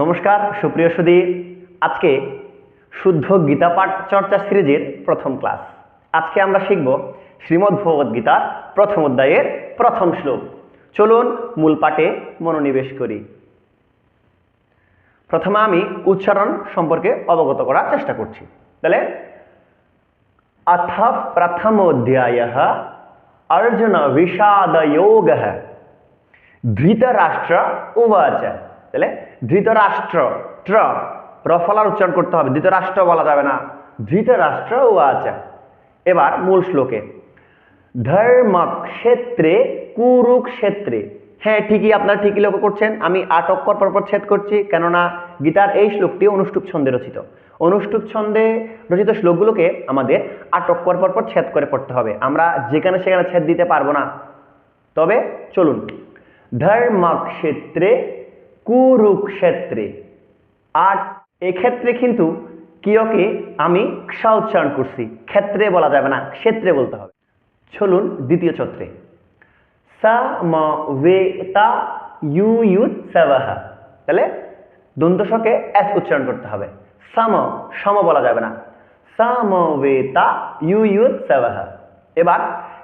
নমস্কার, সুপ্রিয় সুদী আজকে শুদ্ধ গীতা পাঠ চর্চা সিরিজের প্রথম ক্লাস। আজকে আমরা শিখব শ্রীমদ্ ভগবদ গীতার প্রথম অধ্যায়ের প্রথম শ্লোক। চলুন মূল পাঠে মনোনিবেশ করি। প্রথমে আমি উচ্চারণ সম্পর্কে অবগত করার চেষ্টা করছি। তাহলে অথ প্রথম অধ্যায় অর্জুন বিষাদ ধৃতরাষ্ট্র উবাচ। তাহলে ধৃতরাষ্ট্র ট্র রফলার উচ্চারণ করতে হবে। ধৃতরাষ্ট্র বলা যাবে না। ধৃতরাষ্ট্র উবাচ এবার মূল শ্লোকে। ধর্মক্ষেত্রে কুরুক্ষেত্রে। হ্যাঁ ঠিকই আপনারা ঠিকই লক্ষ্য করছেন। আমি আট অক্ষর পরপর ছেদ করছি, কেননা গীতার এই শ্লোকটি অনুষ্টুপ ছন্দে রচিত। অনুষ্টুপ ছন্দে রচিত শ্লোকগুলোকে আমাদের আট অক্ষর পরপর ছেদ করে পড়তে হবে। আমরা যেখানে সেখানে ছেদ দিতে পারব না। তবে চলুন। ধর্মক্ষেত্রে কুরুক্ষেত্রে। আর এক্ষেত্রে কিন্তু কিয়কে আমি ক্ষা উচ্চারণ করছি। ক্ষেত্রে বলা যাবে না, ক্ষেত্রে বলতে হবে। চলুন দ্বিতীয় ছত্রে সা, ম, বে, তা, ইউ ইউত সাবাহ তাহলে দন্তস্বকে এস উচ্চারণ করতে হবে। সাম সম বলা যাবে না। সাম বে, তা, ইউ ইউত সাবাহ এবার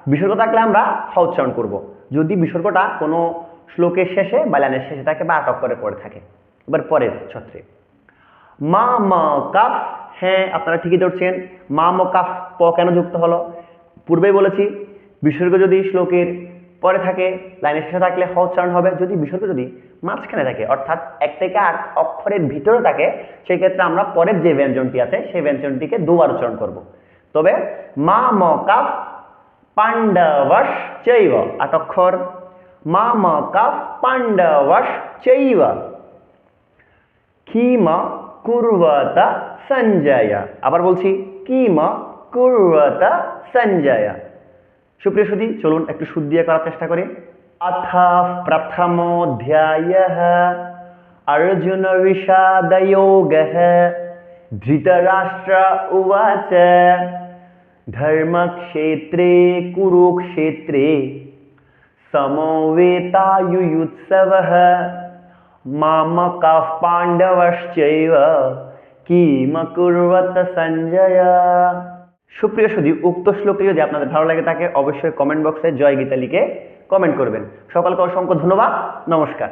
বিসর্গ থাকলে আমরা হ উচ্চারণ করব। যদি বিসর্গটা কোনো শ্লোকের শেষে বা লাইনের শেষে থাকে বা আটক করে পড়ে থাকে। এবার পরের ছত্রে। মা ম কাফ হ্যাঁ আপনারা ঠিকই ধরছেন, মা ম কাফ প কেন যুক্ত হলো? পূর্বেই বলেছি, বিসর্গ যদি শ্লোকের পরে থাকে, লাইনের শেষে থাকলে হ উচ্চারণ হবে। যদি বিসর্গ যদি মাঝখানে থাকে, অর্থাৎ এক থেকে আট অক্ষরের ভিতরে থাকে সেই ক্ষেত্রে আমরা পরের যে ব্যঞ্জনটি আছে, সেই ব্যঞ্জনটিকে দুবার উচ্চারণ করব। তবে মা ম কাফ পাণ্ডবশ চৈব আট অক্ষর। মা ম কাফ পাণ্ডবশ চৈব কিম কুর্বত সঞ্জয় আবার বলছি কিম কুর্বত সঞ্জয় সুপ্রিয় সুধী, চলুন একটু শুদ্ধ দিয়ে করার চেষ্টা করি। অথ প্রথমোধ্যায় অর্জুন বিষাদয়োগ ধৃতরাষ্ট্র উবাচ ধর্মক্ষেত্রে কুরুক্ষেত্রে समवेतायुयुत्सवः मामकाः पाण्डवश्चैव কিম কুরবত সঞ্জয় সুপ্রিয় সুধি, উক্ত শ্লোকটি যদি আপনাদের ভালো লাগে তাকে অবশ্যই কমেন্ট বক্সে জয় গীতা কমেন্ট করবেন। সকলকে অসংখ্য ধন্যবাদ। নমস্কার।